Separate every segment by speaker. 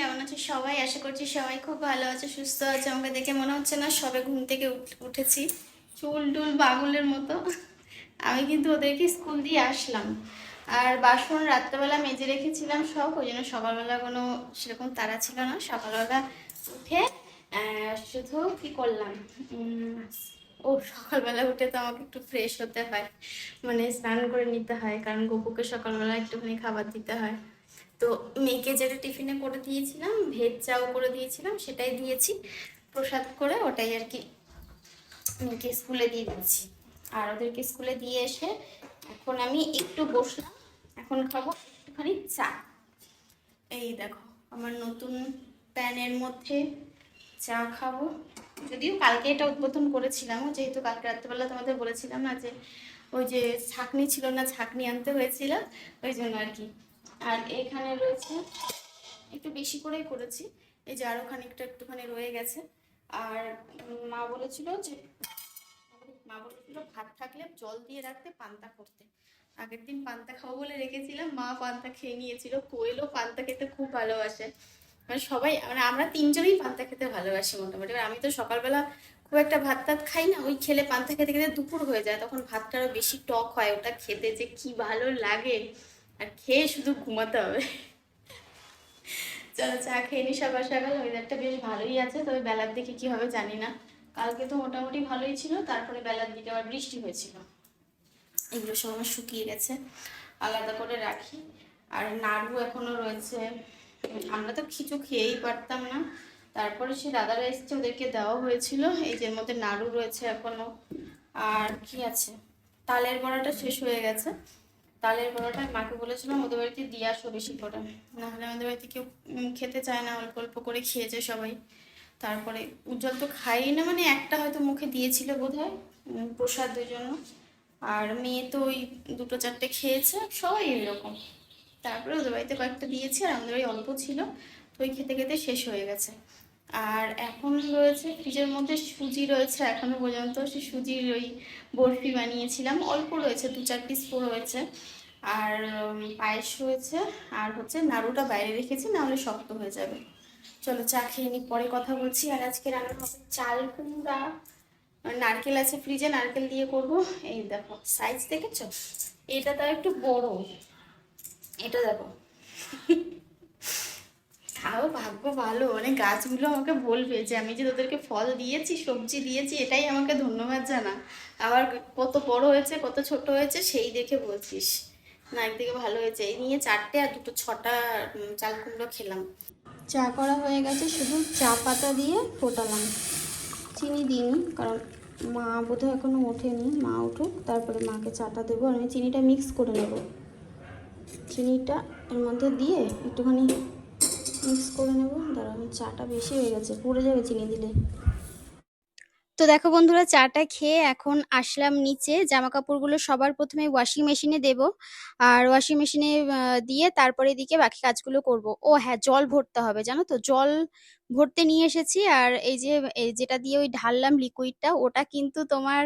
Speaker 1: কেমন আছে সবাই? আশা করছি সবাই খুব ভালো আছে, সুস্থ আছে। আমাকে দেখে মনে হচ্ছে না সবে ঘুম থেকে উঠ- উঠেছি। চুল টুল বাগুলের মতো। আমি কিন্তু ওদেরকে স্কুল দিয়ে আসলাম। আর বাসন রাত্রেবেলা মেজে রেখেছিলাম সব, ওই জন্য সকালবেলা কোনো সেরকম তাড়া ছিল না। সকালবেলা উঠে শুধু কি করলাম? ও, সকালবেলা উঠে তো আমাকে একটু ফ্রেশ হতে হয়। মানে স্নান করে নিতে হয়, কারণ গপুকে সকালবেলা একটুখানি খাবার দিতে হয়। তো মেয়েকে যেটা টিফিনে করে দিয়েছিলাম, ভেজ চাও করে দিয়েছিলাম, সেটাই দিয়েছি। প্রসাদ করে ওটাই আর কি মেয়েকে স্কুলে দিয়ে দিচ্ছি আর ওদেরকে স্কুলে দিয়ে এসে এখন আমি একটু বসলাম এখন খাব একটুখানি চা। এই দেখো, আমার নতুন প্যানের মধ্যে চা খাব। যদিও কালকে এটা উদ্বোধন করেছিলাম, যেহেতু কালকে রাত্রেবেলা তোমাদের বলেছিলাম না যে ওই যে ছাকনি ছিল না, ছাকনি আনতে হয়েছিল, ওই জন্য আর কি। আর এখানে রয়েছে, একটু বেশি করেই করেছি, এই যে আরও খানিকটা একটুখানি রয়ে গেছে। আর মা বলেছিল যে, মা বলেছিল ভাত থাকলে জল দিয়ে রাখতে, পান্তা করতে। আগের দিন পান্তা খাব বলে রেখেছিলাম, মা পান্তা খেয়ে নিয়েছিল, কোয়েলও পান্তা খেতে খুব ভালোবাসে। মানে সবাই মানে আমরা তিনজনেই পান্তা খেতে ভালোবাসি মোটামুটি। আমি তো সকালবেলা খুব একটা ভাত টাত খাই না, ওই খেলে পান্তা খেতে খেতে দুপুর হয়ে যায়, তখন ভাতটা আরও বেশি টক হয়, ওটা খেতে যে কি ভালো লাগে। আর খেয়ে শুধু ঘুমাতে হবে। চলো চা খেয়ে নি সকাল সকাল। ওয়েদারটা বেশ ভালোই আছে, তবে বেলার দিকে কি হবে জানি না। কালকে তো মোটামুটি ভালোই ছিল, তারপরে বেলার দিকে আবার বৃষ্টি হয়েছিল। এগুলো সব আমার শুকিয়ে গেছে, আলাদা করে রাখি। আর নাড়ু এখনও রয়েছে। আমরা তো কিছু খেয়েই পারতাম না। তারপরে সে দাদারা এসছে, ওদেরকে দেওয়া হয়েছিল। এই যে মধ্যে নাড়ু রয়েছে এখনও। আর কি আছে? তালের বড়াটা শেষ হয়ে গেছে। তালের বড়াটা মাকে বলেছিলাম ওদের বাড়িতে দিয়ে আসো বেশি করে নাহলে আমাদের বাড়িতে কেউ খেতে চায় না, অল্প অল্প করে খেয়েছে সবাই। তারপরে উজ্জ্বল তো খাই না মানে একটা হয়তো মুখে দিয়েছিল বোধ হয় প্রসাদের জন্য আর মেয়ে তো ওই দুটো চারটে খেয়েছে, সবাই এরকম তারপরে ওদের বাড়িতে কয়েকটা দিয়েছে, আর আমাদের বাড়ি অল্প ছিল, তো ওই খেতে খেতে শেষ হয়ে গেছে। আর এখন রয়েছে ফ্রিজের মধ্যে সুজি রয়েছে, এখনও পর্যন্ত সে সুজির ওই বরফি বানিয়েছিলাম। অল্প রয়েছে, দু চার পিস রয়েছে আর পায়েস রয়েছে, আর হচ্ছে নাড়ুটা বাইরে রেখেছি, নাহলে শক্ত হয়ে যাবে। চলো চা খেয়ে নি, পরে কথা বলছি। আর আজকে রান্না হবে চাল কুমড়া। নারকেল আছে ফ্রিজে, নারকেল দিয়ে করব। এই দেখো সাইজ দেখেছ? এটা তাও একটু বড়। এটা দেখো। তাও ভাগ্য ভালো। মানে গাছগুলো আমাকে বলবে যে, আমি যে তোদেরকে ফল দিয়েছি, সবজি দিয়েছি, এটাই আমাকে ধন্যবাদ জানা। আবার কত বড় হয়েছে, কত ছোট হয়েছে, সেই দেখে বলছিস। না, একদিকে ভালো হয়েছে। এই নিয়ে চারটে আর দুটো, ছটা চাল কুমড়ো খেলাম। চা করা হয়ে গেছে, শুধু চা পাতা দিয়ে ফোটালাম। চিনি দিইনি, কারণ মা বোধহয় এখনও ওঠেনি। মা উঠুক, তারপরে মাকে চাটা দেবো, আর আমি চিনিটা মিক্স করে নেব। চিনিটা এর মধ্যে দিয়ে একটুখানি মিক্স করে নেব, দাঁড়াও চাটা বেশি হয়ে গেছে, পড়ে যাবে চিনি দিলে। তো দেখো বন্ধুরা, চাটা খেয়ে এখন আসলাম নিচে জামা কাপড়গুলো সবার প্রথমে ওয়াশিং মেশিনে দেব, আর ওয়াশিং মেশিনে দিয়ে তারপরে দিকে বাকি কাজগুলো করব। ও হ্যাঁ জল ভরতে হবে, জানো তো? জল ভরতে নিয়ে এসেছি। আর এই যে যেটা দিয়ে ওই ঢাললাম লিকুইডটা ওটা কিন্তু তোমার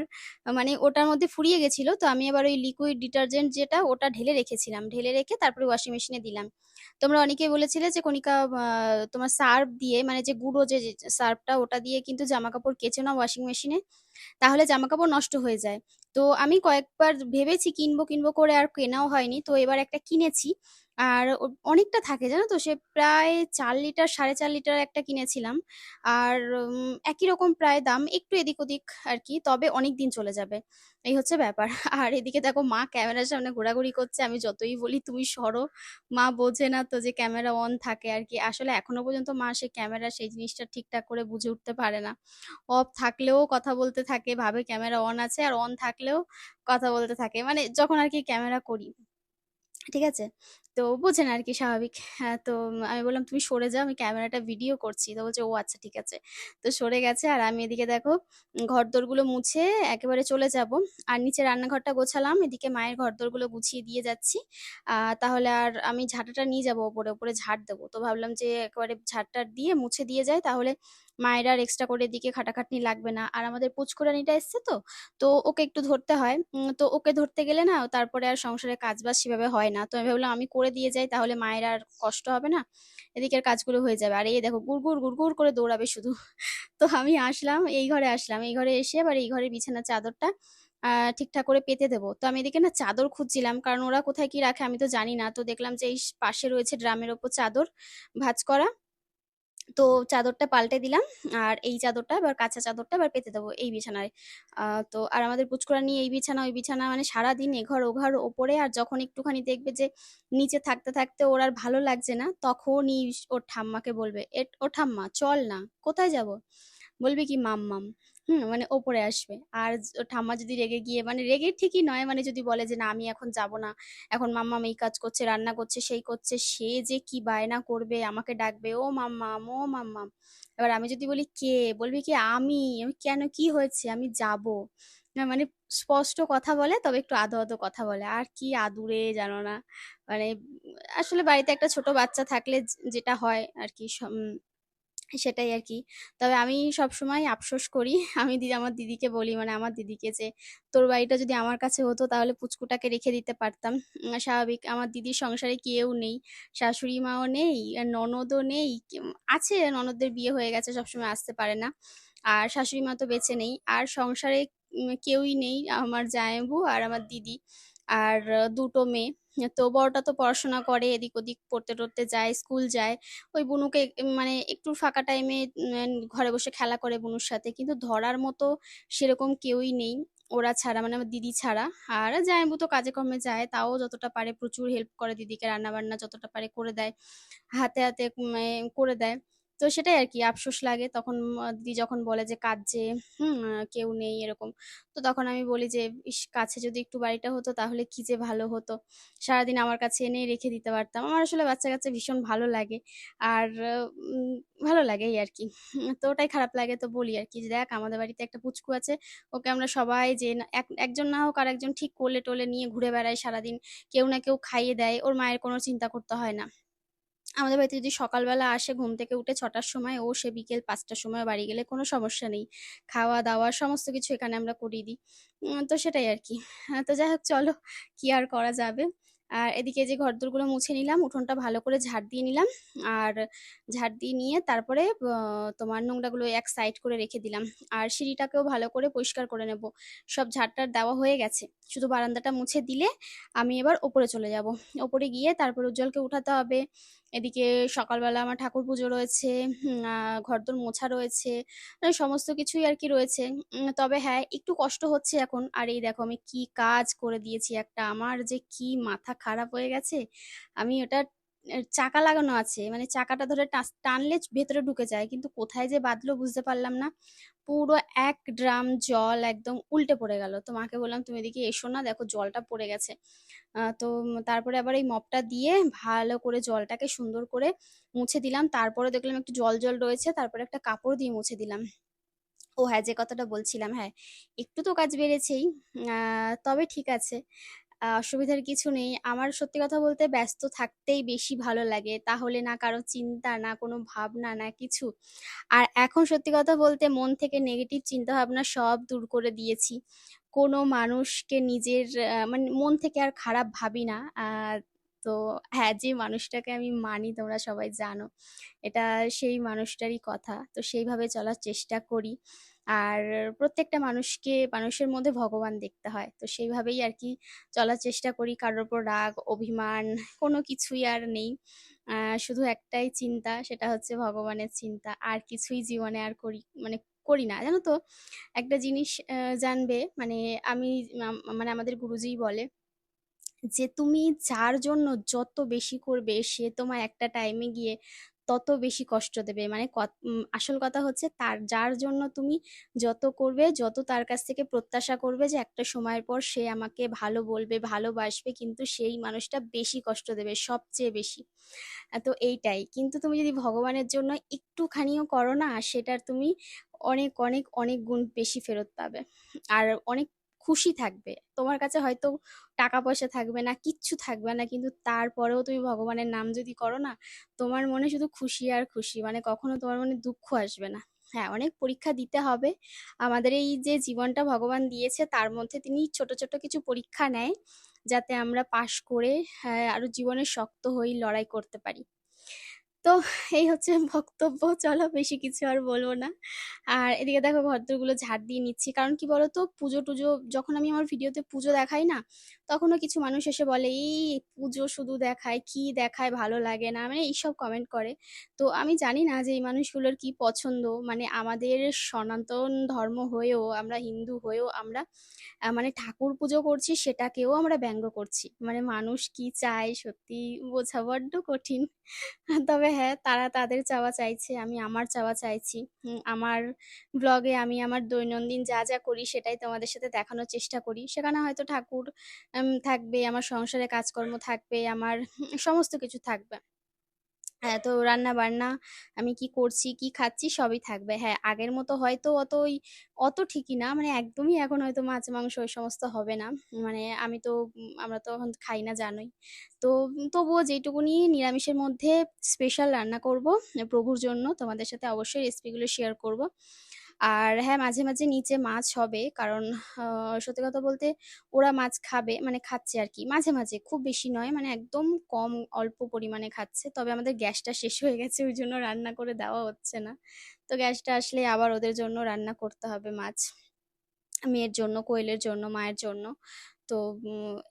Speaker 1: মানে ওটার মধ্যে ফুরিয়ে গেছিল। তো আমি আবার ওই লিকুইড ডিটারজেন্ট যেটা, ওটা ঢেলে রেখেছিলাম। ঢেলে রেখে তারপরে ওয়াশিং মেশিনে দিলাম। তোমরা অনেকেই বলেছিলে যে, কণিকা তোমার সার্ফ দিয়ে মানে যে গুঁড়ো যে সার্ফটা, ওটা দিয়ে কিন্তু জামা কাপড় কেচে না ওয়াশিং মেশিনে তাহলে জামা কাপড় নষ্ট হয়ে যায়। তো আমি কয়েকবার ভেবেছি কিনবো কিনবো করে আর কেনাও হয়নি। তো এবার একটা কিনেছি। আর অনেকটা থাকে, জানো তো? সে প্রায় চার লিটার, সাড়ে চার লিটার একটা কিনেছিলাম। আর একই রকম প্রায় দাম, একটু এদিক ওদিক আর কি, তবে অনেক দিন চলে যাবে। এই হচ্ছে ব্যাপার। আর এদিকে দেখো, মা ক্যামেরার সামনে ঘোরাঘুরি করছে, আমি যতই বলি, তুমি সরো। মা বোঝে না তো যে ক্যামেরা অন থাকে আর কি। আসলে এখনও পর্যন্ত মা সে ক্যামেরা, সেই জিনিসটা ঠিকঠাক করে বুঝে উঠতে পারে না। অফ থাকলেও কথা বলতে থাকে, ভাবে ক্যামেরা অন আছে, আর অন থাকলেও কথা বলতে থাকে। মানে যখন আর কি ক্যামেরা করি, ঠিক আছে? তো বোঝেন আর কি স্বাভাবিক। হ্যাঁ তো আমি বললাম, তুমি সরে যাও, আমি ক্যামেরাটা ভিডিও করছি। তো বলছে, ও আচ্ছা ঠিক আছে। তো সরে গেছে আর আমি এদিকে দেখো ঘর দোরগুলো মুছে একেবারে চলে যাব। আর নিচে রান্নাঘরটা গোছালাম, এদিকে মায়ের ঘর দোরগুলো গুছিয়ে দিয়ে যাচ্ছি। তাহলে আর আমি ঝাঁটাটা নিয়ে যাব, ওপরে ওপরে ঝাড় দেবো। তো ভাবলাম যে একেবারে ঝাড়টা দিয়ে মুছে দিয়ে যায় তাহলে মায়ের আর এক্সট্রা করে এদিকে খাটাখাটনি লাগবে না। আর আমাদের পুচকুরানিটা এসছে তো তো ওকে একটু ধরতে হয়। তো ওকে ধরতে গেলে না, তারপরে আর সংসারে কাজ বাজ সেভাবে হয় না। তো আমি ভাবলাম আমি করে
Speaker 2: দিয়ে যাই, তাহলে মায়ের আর কষ্ট হবে না। এদিকের কাজগুলো হয়ে যাবে। আর এই দেখো, গুড় গুড় করে দৌড়াবে শুধু। তো আমি আসলাম, এই ঘরে আসলাম। এই ঘরে এসে এবার এই ঘরের বিছানার চাদরটা ঠিকঠাক করে পেতে দেবো। তো আমি এদিকে না চাদর খুঁজছিলাম, কারণ ওরা কোথায় কি রাখে আমি তো জানি না। তো দেখলাম যে এই পাশে রয়েছে ড্রামের ওপর চাদর ভাঁজ করা। তো চাদরটা পাল্টে দিলাম, আর এই চাদরটা এবার কাঁচা চাদরটা এবার পেতে দেবো এই বিছানায়। তো আর আমাদের পুচকুরা নিয়ে এই বিছানা, ওই বিছানা মানে সারাদিন এঘর ওঘর ওপরে, আর যখন একটুখানি দেখবে যে নিচে থাকতে থাকতে ওর আর ভালো লাগছে না, তখনই ওর ঠাম্মাকে বলবে ও ঠাম্মা, চল না, কোথায় যাব? বলবে কি, মাম্মাম। হুম মানে ওপরে আসবে। আর ঠাম্মা যদি রেগে গিয়ে মানে রেগে ঠিকই নয় মানে যদি বলে যে, না, আমি এখন যাব না। এখন মাম্মাম এই কাজ করছে, রান্না করছে, সেই করছে, সে যে কি বায়না করবে, আমাকে ডাকবে, ও মাম্মাম ও মাম্মাম এবার আমি যদি বলি, কে? বলবি কি, আমি। কেন? কি হয়েছে? আমি যাব। মানে স্পষ্ট কথা বলে, তবে একটু আদো আদো কথা বলে। আর কি আদুরে জানো না মানে আসলে বাড়িতে একটা ছোট বাচ্চা থাকলে, যেটা হয় আর কি সেটাই আর কি তবে আমি সবসময় আফসোস করি, আমি দিদি আমার দিদিকে বলি মানে আমার দিদিকে যে, তোর বাড়িটা যদি আমার কাছে হতো, তাহলে পুচকুটাকে রেখে দিতে পারতাম। স্বাভাবিক, আমার দিদির সংসারে কেউ নেই, শাশুড়ি মাও নেই ননদও নেই আছে, ননদদের বিয়ে হয়ে গেছে, সবসময় আসতে পারে না। আর শাশুড়ি মা তো বেঁচে নেই, আর সংসারে কেউই নেই, আমার জামাইবু আর আমার দিদি। আর দুটো মেয়ে। তো বড়টা তো পড়াশোনা করে, এদিক ওদিক পড়তে টড়তে যায়, স্কুল যায়। ওই বুনুকে মানে একটু ফাঁকা টাইমে ঘরে বসে খেলা করে বুনুর সাথে। কিন্তু ধরার মতো সেরকম কেউই নেই। ওরা ছাড়া মানে আমার দিদি ছাড়া। আর জামাইবু তো কাজে কর্মে যায়, তাও যতটা পারে প্রচুর হেল্প করে দিদিকে রান্না বান্না যতটা পারে করে দেয়। হাতে হাতে করে দেয়। তো সেটাই আর কি আফসোস লাগে। তখন দিদি যখন বলে যে কাজে হুম কেউ নেই, এরকম। তো তখন আমি বলি যে, ইস, কাছে যদি একটু বাড়িটা হতো তাহলে কি যে ভালো হতো। সারাদিন আমার কাছে এনে রেখে দিতে পারতাম। আমার আসলে বাচ্চা কাচ্চা ভীষণ ভালো লাগে। আর ভালো লাগে আর কি তো ওটাই খারাপ লাগে তো বলি আর কি যে, দেখ, আমাদের বাড়িতে একটা পুচকু আছে। ওকে আমরা সবাই যে একজন না হোক আর একজন ঠিক কোলে টোলে নিয়ে ঘুরে বেড়াই সারাদিন। কেউ না কেউ খাইয়ে দেয়। ওর মায়ের কোনো চিন্তা করতে হয় না। আমাদের বাড়িতে যদি সকালবেলা আসে ঘুম থেকে উঠে ছটার সময়, ও সে বিকেল পাঁচটার সময় বাড়ি গেলে কোনো সমস্যা নেই। খাওয়া দাওয়া সমস্ত কিছু এখানে আমরা করিয়ে দিই। তো সেটাই আর কি। তো যাই হোক, চলো কি আর করা যাবে। আর এদিকে যে ঘরদোরগুলো মুছে নিলাম, উঠোনটা ভালো করে ঝাড় দিয়ে নিলাম। আর ঝাড় দিয়ে নিয়ে তারপরে তোমার নোংরাগুলো এক সাইড করে রেখে দিলাম। আর সিঁড়িটাকেও ভালো করে পরিষ্কার করে নেব। সব ঝাড়টার দেওয়া হয়ে গেছে। শুধু বারান্দাটা মুছে দিলে আমি এবার ওপরে চলে যাব। ওপরে গিয়ে তারপর উজ্জ্বলকে উঠাতে হবে। এদিকে সকালবেলা আমার ঠাকুর পুজো রয়েছে ঘরদোর মোছা রয়েছে মানে সমস্ত কিছুই আর কি রয়েছে। তবে হ্যাঁ একটু কষ্ট হচ্ছে এখন। আর এই দেখো, আমি কি কাজ করে দিয়েছি একটা। আমার যে কি মাথা খারাপ হয়ে গেছে, আমি ওটা চাকা লাগানো আছে। মানে চাকাটা ধরে টানলে ভেতরে ঢুকে যায়, কিন্তু কোথায় যে বাঁধলো বুঝতে পারলাম না। পুরো এক ড্রাম জল একদম উল্টে পড়ে গেল। তো মাকে বললাম, তুমি এদিকে এসো না, দেখো জলটা পড়ে গেছে। তো তারপরে আবার এই মপটা দিয়ে ভালো করে জলটাকে সুন্দর করে মুছে দিলাম। তারপরে দেখলাম একটু জল জল রয়েছে, তারপরে একটা কাপড় দিয়ে মুছে দিলাম। ও হ্যাঁ যে কথাটা বলছিলাম হ্যাঁ একটু তো কাজ বেড়েছেই। তবে ঠিক আছে। অসুবিধার কিছু নেই। আমার সত্যি কথা বলতে ব্যস্ত থাকতেই বেশি ভালো লাগে। তাহলে না কারও চিন্তা, না কোনো ভাবনা, না কিছু। আর এখন সত্যি কথা বলতে মন থেকে নেগেটিভ চিন্তা ভাবনা সব দূর করে দিয়েছি। কোনো মানুষকে নিজের মানে মন থেকে আর খারাপ ভাবি না। তো হ্যাঁ যে মানুষটাকে আমি মানি, তোমরা সবাই জানো। এটা সেই মানুষটারই কথা। তো সেইভাবে চলার চেষ্টা করি। আর প্রত্যেকটা মানুষকে, মানুষের মধ্যে ভগবান দেখতে হয়। তো সেইভাবেই আর কি চলার চেষ্টা করি। কারোর ওপর রাগ, অভিমান, কোনো কিছুই আর নেই। শুধু একটাই চিন্তা, সেটা হচ্ছে ভগবানের চিন্তা। আর কিছুই জীবনে আর করি মানে করি না। জানো তো, একটা জিনিস জানবে মানে আমি মানে আমাদের গুরুজিই বলে যে, তুমি যার জন্য যত বেশি করবে, সে তোমায় একটা টাইমে গিয়ে তত বেশি কষ্ট দেবে। মানে আসল কথা হচ্ছে তার, যার জন্য তুমি যত করবে, যত তার কাছ থেকে প্রত্যাশা করবে যে একটা সময়ের পর সে আমাকে ভালো বলবে, ভালোবাসবে, কিন্তু সেই মানুষটা বেশি কষ্ট দেবে, সবচেয়ে বেশি। তো এইটাই। কিন্তু তুমি যদি ভগবানের জন্য একটুখানিও করো না, সেটার তুমি অনেক অনেক অনেক গুণ বেশি ফেরত পাবে। আর অনেক খুশি থাকবে। তোমার কাছে হয়তো টাকা পয়সা থাকবে না কিচ্ছু থাকবে না কিন্তু তারপরেও তুমি ভগবানের নাম যদি করো না তোমার মনে শুধু খুশি আর খুশি মানে কখনো তোমার মনে দুঃখ আসবে না। হ্যাঁ অনেক পরীক্ষা দিতে হবে। আমাদের এই যে জীবনটা ভগবান দিয়েছে তার মধ্যে তিনি ছোট ছোট কিছু পরীক্ষা নেয় যাতে আমরা পাশ করে হ্যাঁ, আরও জীবনে শক্ত হই লড়াই করতে পারি। তো এই হচ্ছে বক্তব্য, চলো বেশি কিছু আর বলব না। আর এদিকে দেখো ঘরদোরগুলো ঝাড় দিয়ে নিচ্ছি, কারণ কি বলতো? পুজো টুজো, যখন আমি আমার ভিডিওতে পুজো দেখাই না তখনও কিছু মানুষ এসে বলে, এই পুজো শুধু দেখায়, কি দেখায় ভালো লাগে না? মানে এইসব কমেন্ট করে। তো আমি জানি না যে এই মানুষগুলোর কি পছন্দ। মানে আমাদের সনাতন ধর্ম হয়েও, আমরা হিন্দু হয়েও আমরা মানে ঠাকুর পুজো করছি, সেটাকেও আমরা ব্যঙ্গ করছি। মানে মানুষ কি চায় সত্যি বোঝা বড্ড কঠিন। তবে হ্যাঁ তারা তাদের চাওয়া চাইছে, আমি আমার চাওয়া চাইছি। আমার ব্লগে আমি আমার দৈনন্দিন যা যা করি, সেটাই তোমাদের সাথে দেখানোর চেষ্টা করি। সেখানে হয়তো ঠাকুর থাকবে, আমার সংসারে কাজকর্ম থাকবে, আমার সমস্ত কিছু থাকবে। হ্যাঁ তো রান্না বান্না আমি কি করছি, কি খাচ্ছি সবই থাকবে। হ্যাঁ আগের মতো হয়তো অত ওই, অত ঠিকই না মানে একদমই এখন হয়তো মাছ, মাংস ওই সমস্ত হবে না। মানে আমি তো, আমরা তো এখন খাই না, জানোই। তো তবুও যেটুকুনি নিরামিষের মধ্যে স্পেশাল রান্না করব, প্রভুর জন্য তোমাদের সাথে অবশ্যই রেসিপিগুলো শেয়ার করব। আর হ্যাঁ মাঝে মাঝে নিচে মাছ হবে। কারণ সত্যি কথা বলতে ওরা মাছ খাবে মানে খাচ্ছে আর কি। মাঝে মাঝে, খুব বেশি নয় মানে একদম কম অল্প পরিমাণে খাচ্ছে। তবে আমাদের গ্যাসটা শেষ হয়ে গেছে, ওই জন্য রান্না করে দেওয়া হচ্ছে না। তো গ্যাসটা আসলে আবার ওদের জন্য রান্না করতে হবে মাছ, মেয়ের জন্য, কোয়েলের জন্য, মায়ের জন্য। তো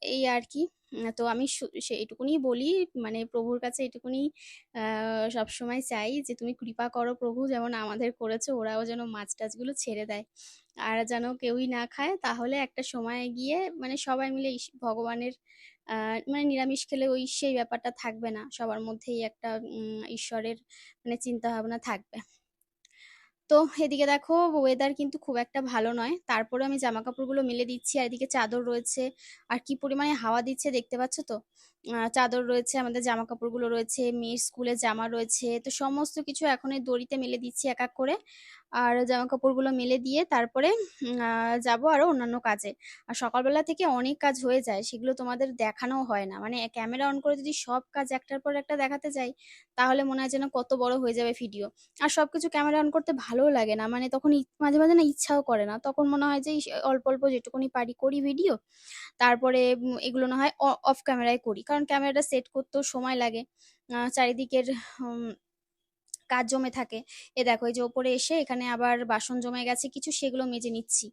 Speaker 2: এই আর কি তো আমি এইটুকুনি বলি মানে প্রভুর কাছে এইটুকুনি আহ সবসময় চাই যে তুমি কৃপা করো প্রভু, যেমন আমাদের করেছ, ওরাও যেন মাছ টাছগুলো ছেড়ে দেয়। আর যেন কেউই না খায়, তাহলে একটা সময় গিয়ে মানে সবাই মিলে ভগবানের মানে নিরামিষ খেলে ওই সেই ব্যাপারটা থাকবে না। সবার মধ্যেই একটা ঈশ্বরের মানে চিন্তা ভাবনা থাকবে। তো এদিকে দেখো ওয়েদার কিন্তু খুব একটা ভালো নয়। তারপরে আমি জামা কাপড়গুলো মেলে দিচ্ছি, আর এদিকে চাদর রয়েছে। আর কি পরিমাণে হাওয়া দিচ্ছে দেখতে পাচ্ছ তো? চাদর রয়েছে, আমাদের জামা কাপড়গুলো রয়েছে, মেয়ের স্কুলের জামা রয়েছে, তো সমস্ত কিছু এখন এই দড়িতে মেলে দিচ্ছি এক এক করে। আর জামা কাপড়গুলো মেলে দিয়ে তারপরে যাব আরও অন্যান্য কাজে। আর সকালবেলা থেকে অনেক কাজ হয়ে যায়, সেগুলো তোমাদের দেখানো হয় না। মানে ক্যামেরা অন করে যদি সব কাজ একটার পর একটা দেখাতে যাই, তাহলে মনে হয় যেন কত বড় হয়ে যাবে ভিডিও। আর সব কিছু ক্যামেরা অন করতে ভালোও লাগে না মানে তখন মাঝে মাঝে না ইচ্ছাও করে না। তখন মনে হয় যে অল্প অল্প যেটুকুনি পারি করি ভিডিও, তারপরে এগুলো না হয় অফ ক্যামেরায় করি। কারণ ক্যামেরাটা সেট করতেও সময় লাগে। চারিদিকের কাজ জমে থাকে। এ দেখো, এই যে ওপরে এসে এখানে আবার বাসন জমে গেছে, কিছু সেগুলো মেজে নিচ্ছি।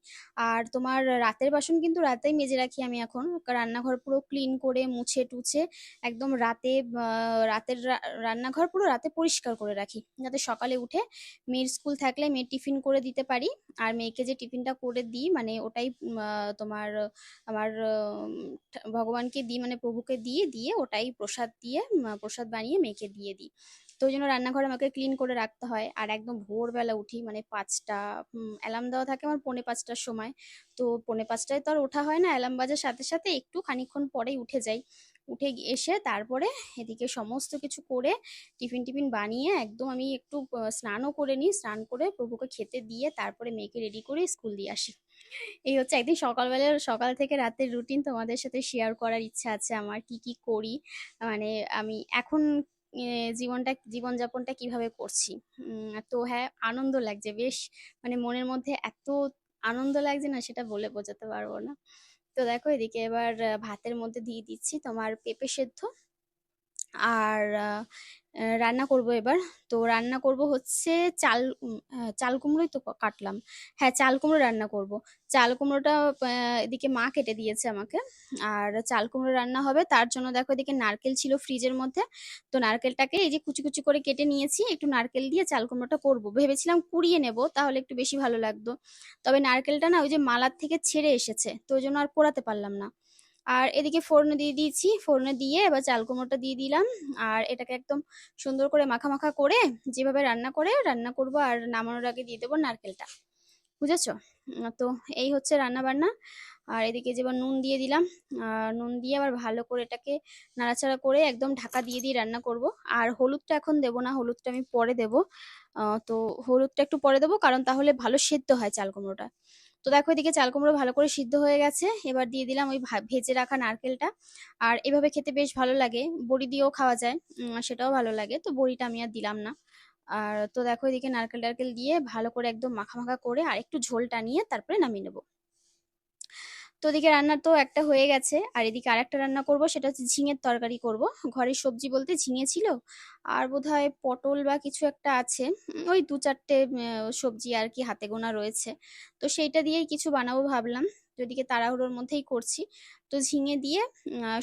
Speaker 2: আর তোমার রাতের বাসন কিন্তু রাতেই মেজে রাখি আমি এখন। রান্নাঘর পুরো ক্লিন করে মুছে টুছে একদম রাতে রাতের রান্নাঘর পুরো রাতে পরিষ্কার করে রাখি। যাতে সকালে উঠে মেয়ের স্কুল থাকলে মেয়ের টিফিন করে দিতে পারি। আর মেয়েকে যে টিফিনটা করে দিই মানে ওটাই তোমার, আমার ভগবানকে দিই মানে প্রভুকে দিয়ে দিয়ে ওটাই প্রসাদ দিয়ে প্রসাদ বানিয়ে মেয়েকে দিয়ে দিই। তো ওই জন্য রান্নাঘর আমাকে ক্লিন করে রাখতে হয়। আর একদম ভোরবেলা উঠি মানে পাঁচটা অ্যালার্ম দেওয়া থাকে আমার পৌনে পাঁচটার সময়। তো পৌনে পাঁচটায় তো আর ওঠা হয় না অ্যালার্ম বাজার সাথে সাথে একটু খানিকক্ষণ পরেই উঠে যাই। উঠে এসে তারপরে এদিকে সমস্ত কিছু করে টিফিন টিফিন বানিয়ে একদম আমি একটু স্নানও করে নিই। স্নান করে প্রভুকে খেতে দিয়ে তারপরে মেয়েকে রেডি করে স্কুল দিয়ে আসি। এই হচ্ছে একদিন সকালবেলা সকাল থেকে রাতের রুটিন তোমাদের সাথে শেয়ার করার ইচ্ছা আছে আমার, কি কি করি। মানে আমি এখন জীবনটা, জীবনযাপনটা কীভাবে করছি? তো হ্যাঁ আনন্দ লাগছে, বেশ মানে মনের মধ্যে এত আনন্দ লাগছে না সেটা বলে বোঝাতে পারব না। তো দেখো এদিকে এবার ভাতের মধ্যে দিয়ে দিচ্ছি তোমার পেঁপে সেদ্ধ। আর রান্না করব এবার। তো রান্না করব হচ্ছে চাল চাল কুমড়োই তো কাটলাম। হ্যাঁ চাল কুমড়ো রান্না করব। চাল কুমড়োটা এদিকে মা কেটে দিয়েছে আমাকে। আর চাল কুমড়ো রান্না হবে, তার জন্য দেখো এদিকে নারকেল ছিল ফ্রিজের মধ্যে। তো নারকেলটাকে এই যে কুচি কুচি করে কেটে নিয়েছি, একটু নারকেল দিয়ে চাল কুমড়োটা করব। ভেবেছিলাম কুড়িয়ে নেব, তাহলে একটু বেশি ভালো লাগতো। তবে নারকেলটা না ওই যে মালার থেকে ছেড়ে এসেছে, তো ওই জন্য আর কোরাতে পারলাম না। আর এদিকে ফোড়নে দিয়ে দিয়েছি, ফোড়নে দিয়ে এবার চাল কুমড়োটা দিয়ে দিলাম। আর এটাকে একদম সুন্দর করে মাখা মাখা করে যেভাবে রান্না করে রান্না করব আর নামানোর আগে দিয়ে দেবো নারকেলটা। বুঝেছ? তো এই হচ্ছে রান্না বান্না আর এদিকে যেবার নুন দিয়ে দিলাম নুন দিয়ে আবার ভালো করে এটাকে নাড়াচাড়া করে একদম ঢাকা দিয়ে দিয়ে রান্না করব। আর হলুদটা এখন দেবো না, হলুদটা আমি পরে দেবো। তো হলুদটা একটু পরে দেবো, কারণ তাহলে ভালো সেদ্ধ হয় চাল কুমড়োটা। তো দেখো এদিকে চাল কুমড়ো ভালো করে সিদ্ধ হয়ে গেছে। এবার দিয়ে দিলাম ওই ভেজে রাখা নারকেলটা। আর এভাবে খেতে বেশ ভালো লাগে। বড়ি দিয়েও খাওয়া যায় সেটাও ভালো লাগে। তো বড়িটা আমি আর দিলাম না। আর তো দেখো এদিকে নারকেল টারকেল দিয়ে ভালো করে একদম মাখা মাখা করে আর একটু ঝোল টানিয়ে তারপরে নামিয়ে নেব। তো ওদিকে রান্না তো একটা হয়ে গেছে। আর এদিকে আরেকটা রান্না করব, সেটা হচ্ছে ঝিঙের তরকারি করব। ঘরের সবজি বলতে ঝিঙে ছিল, আর বোধহয় পটল বা কিছু একটা আছে। ওই দু চারটে সবজি আর কি হাতে গোনা রয়েছে। তো সেইটা দিয়েই কিছু বানাবো ভাবলাম তো ওদিকে তাড়াহুড়োর মধ্যেই করছি। তো ঝিঙে দিয়ে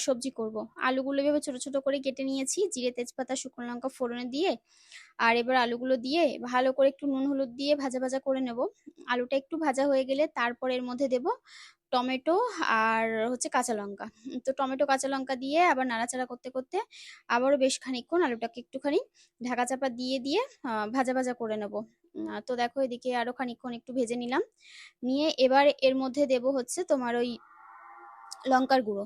Speaker 2: সবজি করব। আলুগুলো এভাবে ছোট ছোট করে কেটে নিয়েছি, জিরে, তেজপাতা, শুকনো লঙ্কা ফোড়নে দিয়ে। আর এবার আলুগুলো দিয়ে ভালো করে একটু নুন হলুদ দিয়ে ভাজা ভাজা করে নেব। আলুটা একটু ভাজা হয়ে গেলে তারপর এর মধ্যে দেব টমেটো আর হচ্ছে কাঁচা লঙ্কা। তো টমেটো, কাঁচা লঙ্কা দিয়ে আবার নাড়াচাড়া করতে করতে আবারও বেশ খানিকক্ষণ আলুটাকে একটুখানি ঢাকা চাপা দিয়ে দিয়ে ভাজা ভাজা করে নেব। তো দেখো এদিকে আরও খানিকক্ষণ একটু ভেজে নিলাম। নিয়ে এবার এর মধ্যে দেব হচ্ছে তোমার ওই লঙ্কার গুঁড়ো।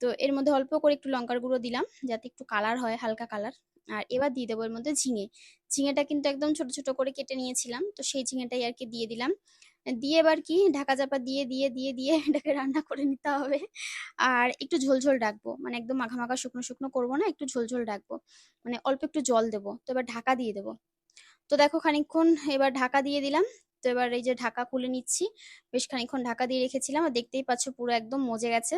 Speaker 2: তো এর মধ্যে অল্প করে একটু লঙ্কার গুঁড়ো দিলাম যাতে একটু কালার হয়, হালকা কালার। আর এবার দিয়ে দেবো এর মধ্যে ঝিঙে। ঝিঙেটা কিন্তু একদম ছোট ছোট করে কেটে নিয়েছিলাম। তো সেই ঝিঙেটাই আর কি দিয়ে দিলাম। দিয়ে এবার কি, ঢাকা চাপা দিয়ে দিয়ে দিয়ে দিয়ে এটাকে রান্না করে নিতে হবে। আর একটু ঝোলঝোল রাখব। মানে একদম মাখা শুকনো শুকনো করব না, একটু ঝোলঝোল রাখব। মানে অল্প একটু জল দেবো। তো এবার ঢাকা দিয়ে দেবো। তো দেখো খানিকক্ষণ এবার ঢাকা দিয়ে দিলাম। তো এবার এই যে ঢাকা খুলে নিচ্ছি। বেশ খানিকক্ষণ ঢাকা দিয়ে রেখেছিলাম। আর দেখতেই পাচ্ছ পুরো একদম মজে গেছে।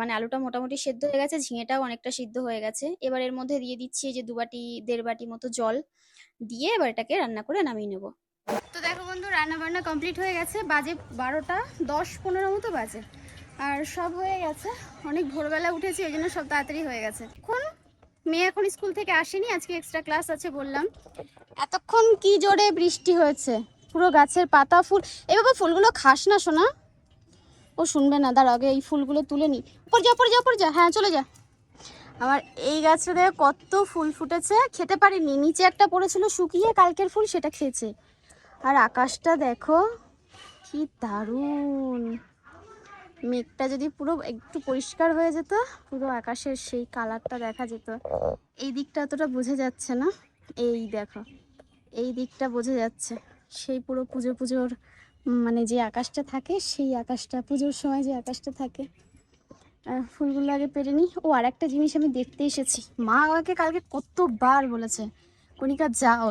Speaker 2: মানে আলুটা মোটামুটি সেদ্ধ হয়ে গেছে, ঝিঙেটাও অনেকটা সিদ্ধ হয়ে গেছে। এবার এর মধ্যে দিয়ে দিচ্ছি এই যে দু বাটি, দেড় বাটি মতো জল। দিয়ে এবার এটাকে রান্না করে নামিয়ে নেব। তো দেখো বন্ধু রান্না বান্না কমপ্লিট হয়ে গেছে। বাজে বারোটা দশ পনেরো মতো বাজে। আর সব হয়ে গেছে। অনেক ভোরবেলা উঠেছি ওই জন্য সব তাড়াতাড়ি হয়ে গেছে। এখন মেয়ে এখন স্কুল থেকে আসেনি, আজকে এক্সট্রা ক্লাস আছে বললাম। এতক্ষণ কি জোরে বৃষ্টি হয়েছে? পুরো গাছের পাতা, ফুল। এভাবে ফুলগুলো খাস না শোনা ও শুনবে না, দাঁড়া, আগে এই ফুলগুলো তুলে নি। পর যা পর যা পর যা। হ্যাঁ চলে যা। আমার এই গাছটা কত ফুল ফুটেছে। খেতে পারিনি। নিচে একটা পড়েছিল শুকিয়ে, কালকের ফুল সেটা খেয়েছে। আর আকাশটা দেখো, কি দারুণ। মেঘটা যদি পুরো একটু পরিষ্কার হয়ে যেত, পুরো আকাশের সেই কালারটা দেখা যেত। এই দিকটা অতটা বোঝা যাচ্ছে না, এই দেখো, এই দিকটা বোঝা যাচ্ছে। সেই পুরো পুজো পুজোর মানে যে আকাশটা থাকে, সেই আকাশটা, পুজোর সময় যে আকাশটা থাকে। ফুলগুলো আগে পেরে নিই। ও আর একটা জিনিস আমি দেখতে এসেছি। মা আমাকে কালকে কতবার বলেছে, কণিকা যাও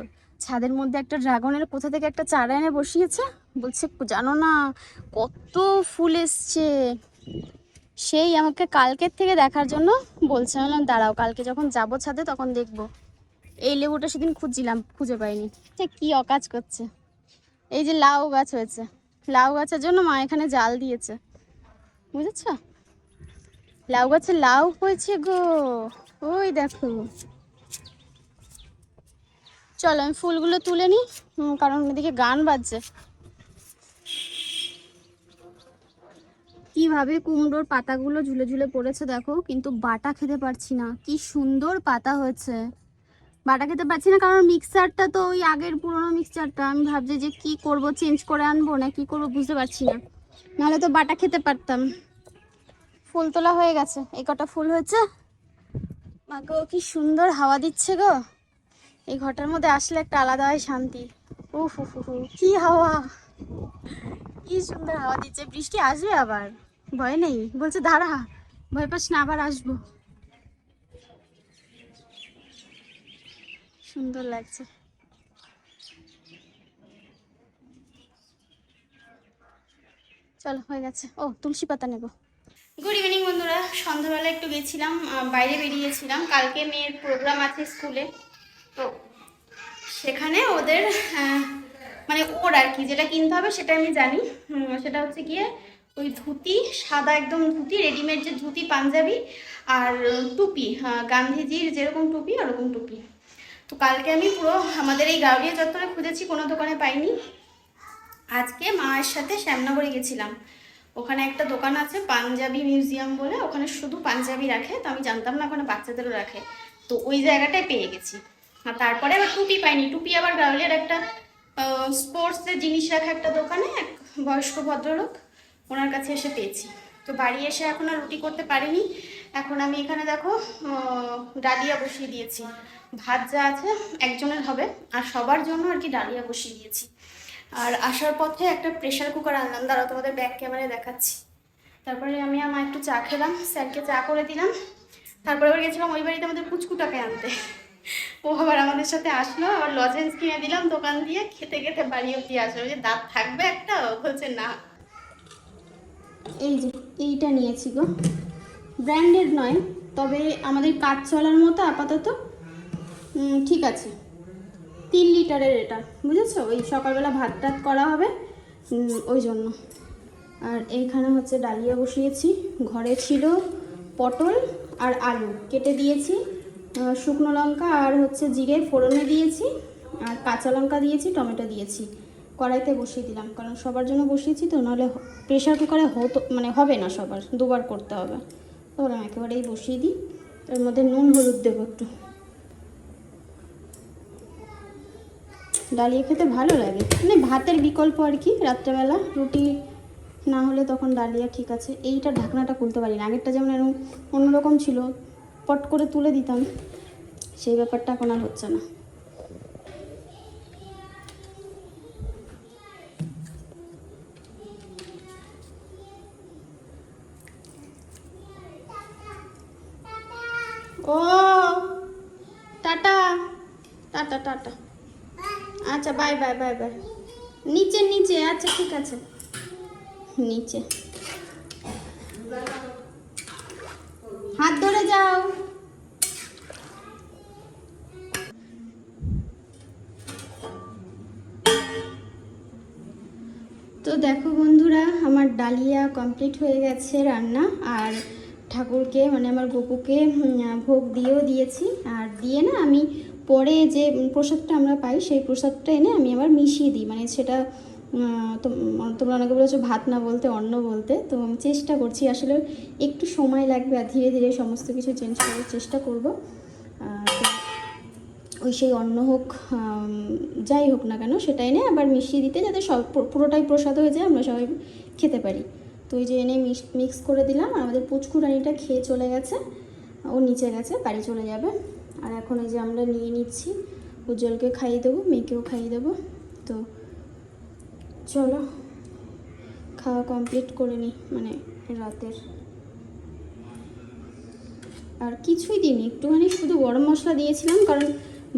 Speaker 2: ছাদের মধ্যে একটা ড্রাগনের কোথা থেকে একটা চারা এনে বসিয়েছে? বলছে, জানো না, কত ফুল এসছে। সেই আমাকে কালকের থেকে দেখার জন্য বলছে বললাম দাঁড়াও, কালকে যখন যাব ছাদে তখন দেখব। এই লেবুটা সেদিন খুঁজছিলাম, খুঁজে পাইনি। সে কি অকাজ করছে। এই যে লাউ গাছ হয়েছে। লাউ গাছের জন্য মা এখানে জাল দিয়েছে। বুঝেছ? লাউ গাছে লাউ হয়েছে গো। ওই দেখো। চলো, আমি ফুলগুলো তুলে নিই। কারণ এদিকে গান বাজছে। কীভাবে কুমড়োর পাতাগুলো ঝুলে ঝুলে পড়েছে দেখো, কিন্তু বাটা খেতে পারছি না। কি সুন্দর পাতা হয়েছে। বাটা খেতে পারছি না কারণ মিক্সারটা তো ওই আগের পুরোনো মিক্সারটা। আমি ভাবছি যে কি করব, চেঞ্জ করে আনব না কি করব বুঝতে পারছি না। নাহলে তো বাটা খেতে পারতাম। ফুল তোলা হয়ে গেছে। এই কটা ফুল হয়েছে। মাগো কি সুন্দর হাওয়া দিচ্ছে গো। এই ঘরটার মধ্যে আসলে একটা আলাদাই শান্তি। উফ উফ উফ কি হাওয়া? কি সুন্দর হাওয়া দিচ্ছে। বৃষ্টি আসবে আবার। ভয় নেই। বলছে, দাঁড়া, ভয় পাস না, আবার আসব। সুন্দর লাগছে। চলো, হয়ে গেছে। ও, তুলসী পাতা নেব। গুড ইভিনিং বন্ধুরা। সন্ধ্যাবেলা একটু গেছিলাম বাইরে বেরিয়েছিলাম। কালকে মেয়ের প্রোগ্রাম আছে স্কুলে। সেখানে ওদের মানে ওর আর কি, যেটা কিনতে হবে সেটা আমি জানি। সেটা হচ্ছে গিয়ে ওই ধুতি, সাদা একদম ধুতি রেডিমেড যে ধুতি, পাঞ্জাবি আর টুপি গান্ধীজির যেরকম টুপি, ওরকম টুপি। তো কালকে আমি পুরো আমাদের এই গাউরিয়া চত্বরে খুঁজেছি, কোনো দোকানে পাইনি। আজকে মায়ের সাথে শ্যামনগরে গেছিলাম। ওখানে একটা দোকান আছে, পাঞ্জাবি মিউজিয়াম বলে, ওখানে শুধু পাঞ্জাবি রাখে, তো আমি জানতাম না ওখানে বাচ্চাদেরও রাখে। তো ওই জায়গাটায় পেয়ে গেছি। আর তারপরে আবার টুপি পাইনি। টুপি আবার গাউলিয়ার একটা স্পোর্টসের জিনিস রাখা একটা দোকানে, এক বয়স্ক ভদ্রলোক ওনার কাছে এসে পেয়েছি। তো বাড়ি এসে এখন আর রুটি করতে পারিনি। এখন আমি এখানে দেখো ডালিয়া বসিয়ে দিয়েছি। ভাত যা আছে একজনের হবে, আর সবার জন্য আর কি ডালিয়া বসিয়ে দিয়েছি। আর আসার পথে একটা প্রেশার কুকার আনলাম। দাঁড়াও, তোমাদের ব্যাক ক্যামেরায় দেখাচ্ছি। তারপরে আমি আমার একটু চা খেলাম, স্যারকে চা করে দিলাম। তারপরে আবার গেছিলাম ওই বাড়িতে আমাদের পুচকুটাকে আনতে। ও আবার আমাদের সাথে আসলো, আবার লজেন্স কিনে দিলাম দোকান দিয়ে, খেতে খেতে বাড়ি অব্দি আসলো। যে দাঁত থাকবে একটা বলছে না। এই যে, এইটা নিয়েছি গো। ব্র্যান্ডেড নয়, তবে আমাদের কাজ চলার মতো আপাতত। ঠিক আছে। তিন লিটারের এটা, বুঝেছ? ওই সকালবেলা ভাত টাত করা হবে ওই জন্য। আর এইখানে হচ্ছে ডালিয়া বসিয়েছি, ঘরে ছিল পটল আর আলু, কেটে দিয়েছি। শুকনো লঙ্কা আর হচ্ছে জিরে ফোড়নে দিয়েছি, আর কাঁচা লঙ্কা দিয়েছি, টমেটো দিয়েছি। কড়াইতে বসিয়ে দিলাম, কারণ সবার জন্য বসিয়েছি তো, নাহলে প্রেশার কুকারে হতো মানে হবে না সবার, দুবার করতে হবে। তো বললাম একেবারেই বসিয়ে দিই, এর মধ্যে নুন, হলুদ দেবো একটু। ডালিয়া খেতে ভালো লাগে। মানে ভাতের বিকল্প আর কি, রাত্রেবেলা রুটি না হলে তখন ডালিয়া ঠিক আছে। এইটা ঢাকনাটা খুলতে পারি না, আগেরটা যেমন এরকম অন্যরকম ছিল পট করে তুলে দিতাম, সেই ব্যাপারটা এখন আর হচ্ছে না। ও, টাটা টাটা টাটা। আচ্ছা বাই বাই বাই বাই নিচে নিচে আচ্ছা ঠিক আছে। নিচে। ডালিয়া কমপ্লিট হয়ে গেছে রান্না। আর ঠাকুরকে মানে আমার গপুকে ভোগ দিয়েও দিয়েছি। আর দিয়ে না আমি পরে যে প্রসাদটা আমরা পাই, সেই প্রসাদটা এনে আমি আবার মিশিয়ে দিই। মানে সেটা তোমরা অনেকে বলেছ ভাত না বলতে, অন্ন বলতে। তো আমি চেষ্টা করছি, আসলে একটু সময় লাগবে আর ধীরে ধীরে সমস্ত কিছু চেঞ্জ করার চেষ্টা করব। ওই সেই অন্ন হোক যাই হোক না কেন, সেটা এনে আবার মিশিয়ে দিতে যাতে সব পুরোটাই প্রসাদ হয়ে যায়, আমরা সবাই খেতে পারি। তো ওই যে এনে মিক্স করে দিলাম, আর আমাদের পুচকু রানিটা খেয়ে চলে গেছে। ও নিচে গেছে, বাড়ি চলে যাবে। আর এখন এই যে আমরা নিয়ে নিচ্ছি, উজ্জ্বলকে খাইয়ে দেবো, মেয়েকেও খাইয়ে দেবো। তো চলো, খাওয়া কমপ্লিট করে নিই মানে রাতের। আর কিছুই দিইনি, একটুখানি শুধু গরম মশলা দিয়েছিলাম, কারণ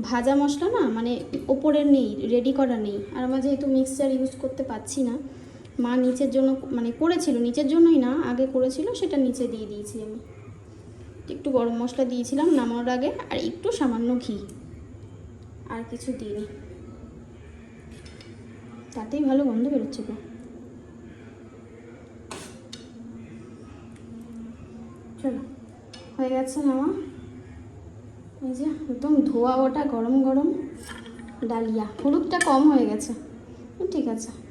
Speaker 2: ভাজা মশলা না মানে ওপরের নেই রেডি করা নেই। আর আমার যেহেতু মিক্সচার ইউজ করতে পারছি না মা নিচের জন্য মানে করেছিল নিচের জন্যই না, আগে করেছিল, সেটা নিচে দিয়ে দিয়েছি আমি। একটু গরম মশলা দিয়েছিলাম নামানোর আগে, আর একটু সামান্য ঘি। আর কিছু দিইনি। তাতেই ভালো গন্ধ বেরোচ্ছে তো চলো, হয়ে গেছে নামা। এই যে, একদম ধোয়া ওটা গরম গরম ডালিয়া। হলুদটা কম হয়ে গেছে। ঠিক আছে।